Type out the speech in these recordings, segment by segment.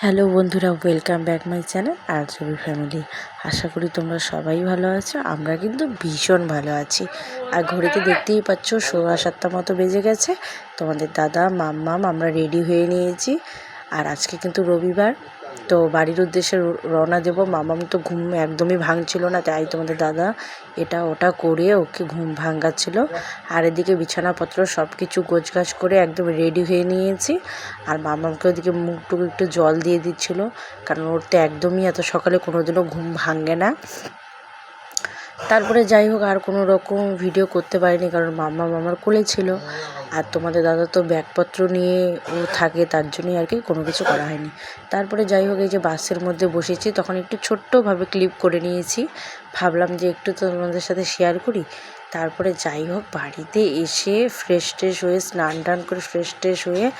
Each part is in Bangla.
হ্যালো বন্ধুরা ওয়েলকাম ব্যাক মাই চ্যানেল আর ছবি ফ্যামিলি আশা করি তোমরা সবাই ভালো আছো, আমরা কিন্তু ভীষণ ভালো আছি। আর ঘড়িতে দেখতেই পাচ্ছ, সোয়া সাতটা মতো বেজে গেছে। তোমাদের দাদা, মাম্মাম, আমরা রেডি হয়ে নিয়েছি। আর আজকে কিন্তু রবিবার তো বাড়ির উদ্দেশ্যে রওনা দেবো। মামাম তো ঘুম একদমই ভাঙছিল না, তাই তোমাদের দাদা এটা ওটা করে ওকে ঘুম ভাঙ্গাচ্ছিল আর এদিকে বিছানাপত্র সব কিছু গোছগাছ করে একদম রেডি হয়ে নিয়েছি। আর মামামকে ওদিকে মুখটুকু একটু জল দিয়ে দিচ্ছিল, কারণ ওর তো একদমই এত সকালে কোনোদিনও ঘুম ভাঙে না। তারপরে যাই হোক, আর কোনো রকম ভিডিও করতে পারিনি, কারণ মাম্মা মামার কোলে ছিল। আর তোমাদের দাদা তো ব্যাগপত্র নিয়ে ও থাকে, তার জন্যই আর কি কোনো কিছু করা হয়নি। তারপরে যাই হোক, এই যে বাসের মধ্যে বসেছি, তখন একটু ছোট্টভাবে ক্লিপ করে নিয়েছি। ভাবলাম যে একটু তো তোমাদের সাথে শেয়ার করি। তারপরে যাই হোক, বাড়িতে এসে ফ্রেশ ট্রেশ হয়ে, স্নান টান করে ফ্রেশ ট্রেশ হয়ে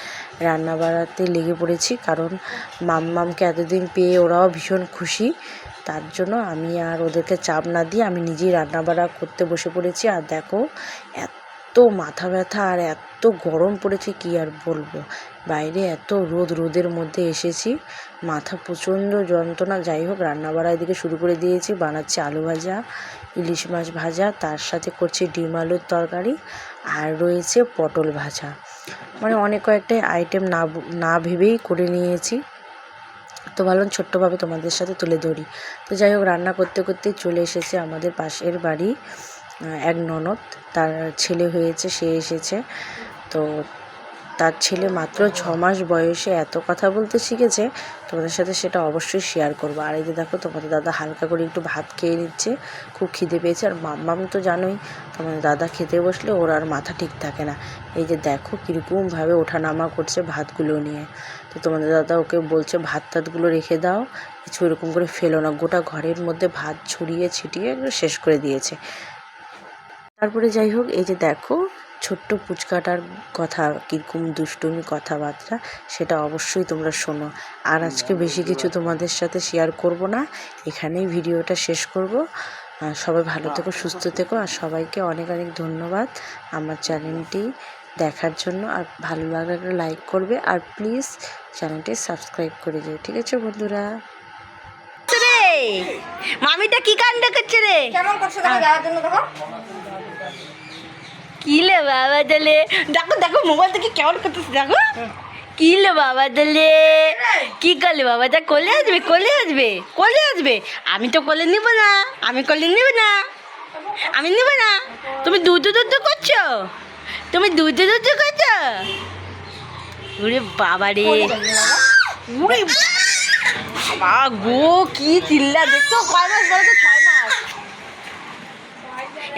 রান্না বাড়াতে লেগে পড়েছি। কারণ মাম্মামকে এতদিন পেয়ে ওরাও ভীষণ খুশি। তার জন্য আমি আর ওদেরকে চাপ না দিয়ে আমি নিজেই রান্নাবাড়া করতে বসে পড়েছি। আর দেখো, এত মাথা ব্যথা আর এত গরম পড়েছে, কি আর বলব? বাইরে এত রোদ, রোদের মধ্যে এসেছি। মাথা প্রচণ্ড যন্ত্রণা। যাই হোক রান্নাবাড়া এদিকে শুরু করে দিয়েছি। বানাচ্ছি আলু ভাজা, ইলিশ মাছ ভাজা, তার সাথে করছি ডিম আলুর তরকারি আর রয়েছে পটল ভাজা। মানে অনেক কয়েকটা আইটেম না না ভেবেই করে নিয়েছি। ভাবলাম ছোট্টভাবে তোমাদের সাথে তুলে ধরি। তো যাই হোক, রান্না করতে করতে চলে এসেছে আমাদের পাশের বাড়ি এক ননদ। তার ছেলে হয়েছে, সে এসেছে। তো তার ছেলে মাত্র ছ মাস বয়সে এত কথা বলতে শিখেছে, তোমাদের সাথে সেটা অবশ্যই শেয়ার করব। আর এই যে দেখো, তোমাদের দাদা হালকা করে একটু ভাত খেয়ে নিচ্ছে, খুব খিদে পেয়েছে। আর মাম্মাম তো জানোই, তোমাদের দাদা খেতে বসলে ওর আর মাথা ঠিক থাকে না। এই যে দেখো, কীরকমভাবে ওঠা নামা করছে ভাতগুলো নিয়ে। তো তোমাদের দাদা ওকে বলছে, ভাত টাতগুলো রেখে দাও, কিছু এরকম করে ফেলো না। গোটা ঘরের মধ্যে ভাত ছড়িয়ে ছিটিয়ে শেষ করে দিয়েছে। তারপরে যাই হোক এই যে দেখো ছোট্ট পুচকাটার কথা কীরকম দুষ্টুমি কথাবার্তা সেটা অবশ্যই তোমরা শোনো। আর আজকে বেশি কিছু তোমাদের সাথে শেয়ার করব না। এখানেই ভিডিওটা শেষ করব। আর সবাই ভালো থেকো সুস্থ থেকো আর সবাইকে অনেক অনেক ধন্যবাদ আমার চ্যানেলটি দেখার জন্য। আর ভালো লাগলে লাইক করবে আর প্লিজ চ্যানেলটি সাবস্ক্রাইব করে দিও ঠিক আছে বন্ধুরা? রে মামিটা কি কাণ্ড করছে রে? কেমন করছ যাওয়ার জন্য দেখো? কি লে বাবা দলে? দেখো দেখো মোবাইল থেকে কেমন করতেছে দেখো। কি লে বাবা দলে? কি করলে বাবা? দা কোলে আসবে কোলে আসবে কোলে আসবে। আমি তো কোলে নিব না আমি কোলে নিব না আমি নিব না। তুমি দুধ দুধ করছ? তুমি দুধ দুধ করছ? ওরে বাবা রে। উড়ে বাবা গো কি চিল্লা। দেখছ কয় মাস বলতো? ছয় মাস।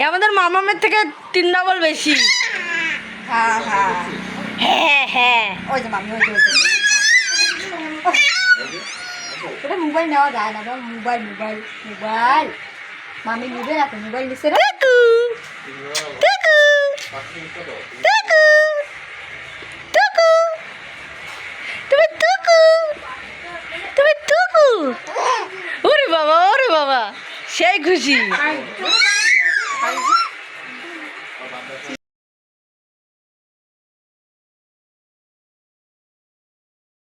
আমাদের মামামের থেকে তিন ডবল বেশি। হ্যাঁ হ্যাঁ। হ্যাঁ হ্যাঁ। ওই যে মামি ওই যে ওটা মোবাইল নেওয়া যায় না মোবাইল মোবাইল মোবাইল মামি নিবে না তো মোবাইল নিছে ওরে বাবা ওরে বাবা সেই খুশি।